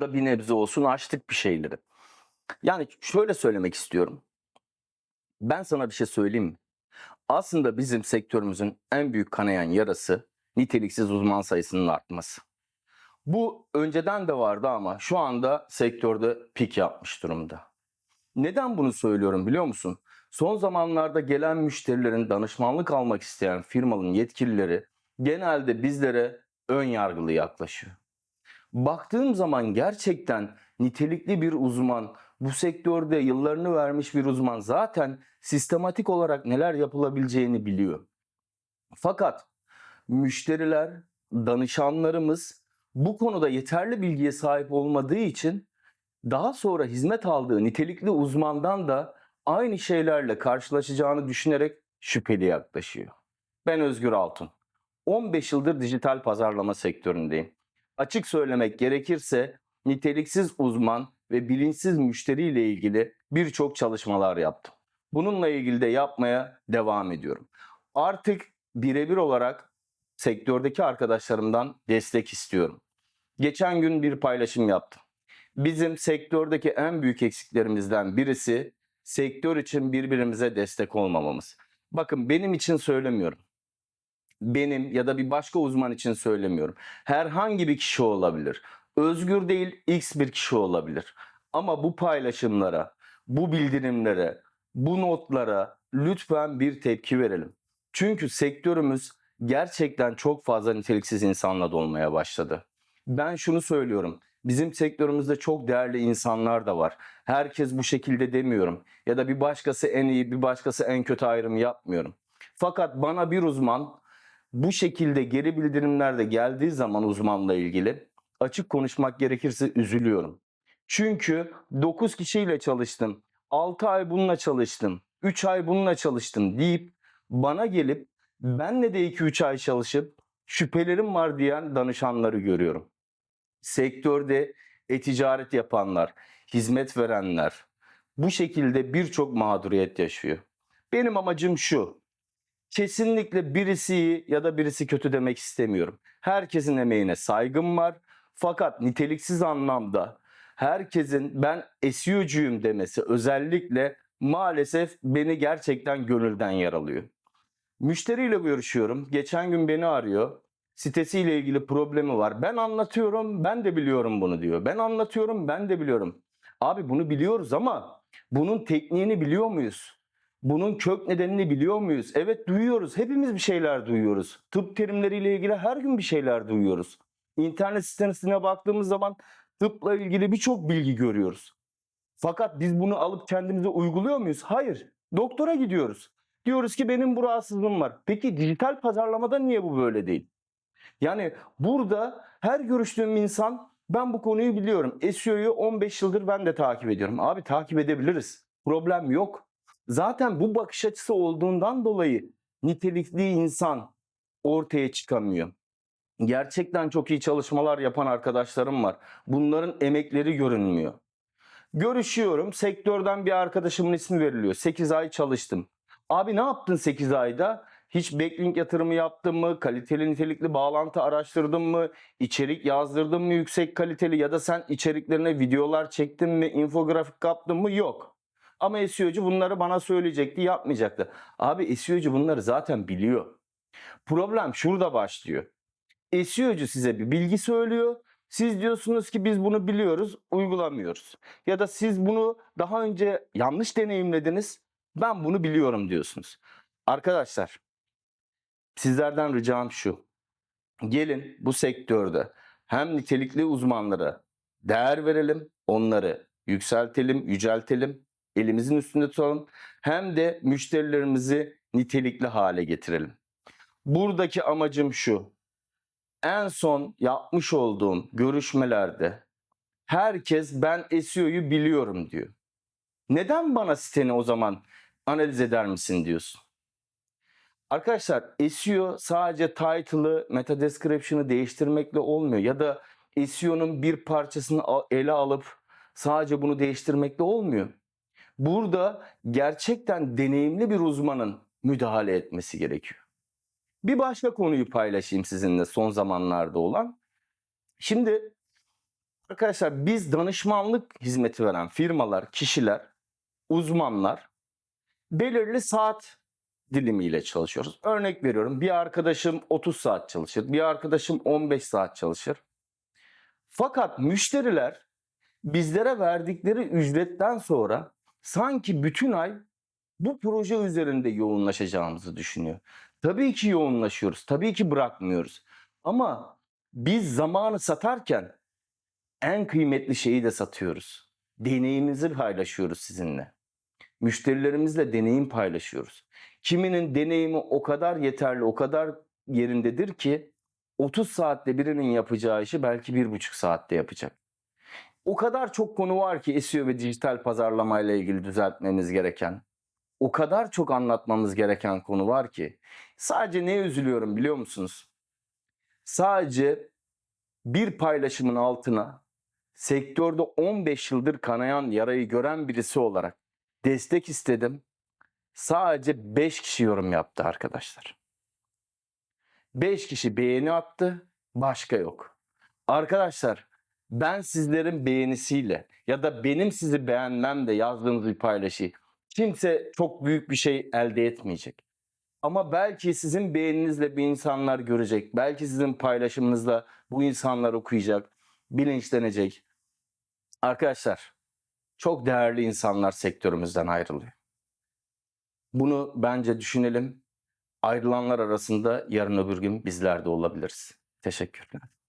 da bir nebze olsun açtık bir şeyleri. Yani şöyle söylemek istiyorum. Ben sana bir şey söyleyeyim mi? Aslında bizim sektörümüzün en büyük kanayan yarası niteliksiz uzman sayısının artması. Bu önceden de vardı ama şu anda sektörde pik yapmış durumda. Neden bunu söylüyorum biliyor musun? Son zamanlarda gelen müşterilerin danışmanlık almak isteyen firmanın yetkilileri genelde bizlere ön yargılı yaklaşıyor. Baktığım zaman gerçekten nitelikli bir uzman, bu sektörde yıllarını vermiş bir uzman zaten sistematik olarak neler yapılabileceğini biliyor. Fakat müşteriler, danışanlarımız bu konuda yeterli bilgiye sahip olmadığı için daha sonra hizmet aldığı nitelikli uzmandan da aynı şeylerle karşılaşacağını düşünerek şüpheli yaklaşıyor. Ben Özgür Altun. 15 yıldır dijital pazarlama sektöründeyim. Açık söylemek gerekirse niteliksiz uzman ve bilinçsiz müşteriyle ilgili birçok çalışmalar yaptım. Bununla ilgili de yapmaya devam ediyorum. Artık birebir olarak sektördeki arkadaşlarımdan destek istiyorum. Geçen gün bir paylaşım yaptım. Bizim sektördeki en büyük eksiklerimizden birisi sektör için birbirimize destek olmamamız. Bakın benim için söylemiyorum. Benim ya da bir başka uzman için söylemiyorum. Herhangi bir kişi olabilir. Özgür değil X bir kişi olabilir. Ama bu paylaşımlara, bu bildirimlere, bu notlara lütfen bir tepki verelim. Çünkü sektörümüz gerçekten çok fazla niteliksiz insanla dolmaya başladı. Ben şunu söylüyorum. Bizim sektörümüzde çok değerli insanlar da var. Herkes bu şekilde demiyorum. Ya da bir başkası en iyi, bir başkası en kötü ayrımı yapmıyorum. Fakat bana bir uzman bu şekilde geri bildirimlerde geldiği zaman uzmanla ilgili açık konuşmak gerekirse üzülüyorum. Çünkü 9 kişiyle çalıştım, 6 ay bununla çalıştım, 3 ay bununla çalıştım deyip bana gelip benle de 2-3 ay çalışıp şüphelerim var diyen danışanları görüyorum. Sektörde e-ticaret yapanlar, hizmet verenler bu şekilde birçok mağduriyet yaşıyor. Benim amacım şu. Kesinlikle birisi iyi ya da birisi kötü demek istemiyorum. Herkesin emeğine saygım var. Fakat niteliksiz anlamda herkesin ben SEO'cuyum demesi özellikle maalesef beni gerçekten gönülden yaralıyor. Müşteriyle görüşüyorum. Geçen gün beni arıyor. Sitesiyle ilgili problemi var. Ben anlatıyorum, ben de biliyorum bunu diyor. Ben anlatıyorum, ben de biliyorum. Abi bunu biliyoruz ama bunun tekniğini biliyor muyuz? Bunun kök nedenini biliyor muyuz? Evet duyuyoruz. Hepimiz bir şeyler duyuyoruz. Tıp terimleriyle ilgili her gün bir şeyler duyuyoruz. İnternet sitesine baktığımız zaman tıpla ilgili birçok bilgi görüyoruz. Fakat biz bunu alıp kendimize uyguluyor muyuz? Hayır. Doktora gidiyoruz. Diyoruz ki benim bu rahatsızlığım var. Peki dijital pazarlamada niye bu böyle değil? Yani burada her görüştüğüm insan ben bu konuyu biliyorum. SEO'yu 15 yıldır ben de takip ediyorum. Abi takip edebiliriz. Problem yok. Zaten bu bakış açısı olduğundan dolayı nitelikli insan ortaya çıkamıyor. Gerçekten çok iyi çalışmalar yapan arkadaşlarım var. Bunların emekleri görünmüyor. Görüşüyorum. Sektörden bir arkadaşımın ismi veriliyor. 8 ay çalıştım. Abi ne yaptın 8 ayda? Hiç backlink yatırımı yaptın mı? Kaliteli nitelikli bağlantı araştırdın mı? İçerik yazdırdın mı yüksek kaliteli? Ya da sen içeriklerine videolar çektin mi? infografik yaptın mı? Yok. Ama SEO'cu bunları bana söyleyecekti, yapmayacaktı. Abi SEO'cu bunları zaten biliyor. Problem şurada başlıyor. SEO'cu size bir bilgi söylüyor. Siz diyorsunuz ki biz bunu biliyoruz, uygulamıyoruz. Ya da siz bunu daha önce yanlış deneyimlediniz. Ben bunu biliyorum diyorsunuz. Arkadaşlar, sizlerden ricam şu. Gelin bu sektörde hem nitelikli uzmanlara değer verelim, onları yükseltelim, yüceltelim, elimizin üstünde tutalım. Hem de müşterilerimizi nitelikli hale getirelim. Buradaki amacım şu. En son yapmış olduğum görüşmelerde herkes ben SEO'yu biliyorum diyor. Neden bana siteni o zaman analiz eder misin diyorsun. Arkadaşlar SEO sadece title'ı, meta description'ı değiştirmekle olmuyor ya da SEO'nun bir parçasını ele alıp sadece bunu değiştirmekle olmuyor. Burada gerçekten deneyimli bir uzmanın müdahale etmesi gerekiyor. Bir başka konuyu paylaşayım sizinle son zamanlarda olan. Şimdi Arkadaşlar biz danışmanlık hizmeti veren firmalar, kişiler, uzmanlar belirli saat dilimiyle çalışıyoruz. Örnek veriyorum bir arkadaşım 30 saat çalışır, bir arkadaşım 15 saat çalışır. Fakat müşteriler bizlere verdikleri ücretten sonra sanki bütün ay bu proje üzerinde yoğunlaşacağımızı düşünüyor. Tabii ki yoğunlaşıyoruz, tabii ki bırakmıyoruz. Ama biz zamanı satarken en kıymetli şeyi de satıyoruz. Deneyimimizi paylaşıyoruz sizinle. Müşterilerimizle deneyim paylaşıyoruz. Kiminin deneyimi o kadar yeterli, o kadar yerindedir ki 30 saatte birinin yapacağı işi belki bir buçuk saatte yapacak. O kadar çok konu var ki SEO ve dijital pazarlamayla ilgili düzeltmemiz gereken. O kadar çok anlatmamız gereken konu var ki. Sadece ne üzülüyorum biliyor musunuz? Sadece bir paylaşımın altına sektörde 15 yıldır kanayan yarayı gören birisi olarak destek istedim. Sadece 5 kişi yorum yaptı arkadaşlar. 5 kişi beğeni attı, başka yok. Arkadaşlar ben sizlerin beğenisiyle ya da benim sizi beğenmemle yazdığınız bir paylaşı kimse çok büyük bir şey elde etmeyecek. Ama belki sizin beğeninizle bir insanlar görecek. Belki sizin paylaşımınızla bu insanlar okuyacak, bilinçlenecek. Arkadaşlar çok değerli insanlar sektörümüzden ayrılıyor. Bunu bence düşünelim. Ayrılanlar arasında yarın öbür gün bizler de olabiliriz. Teşekkürler.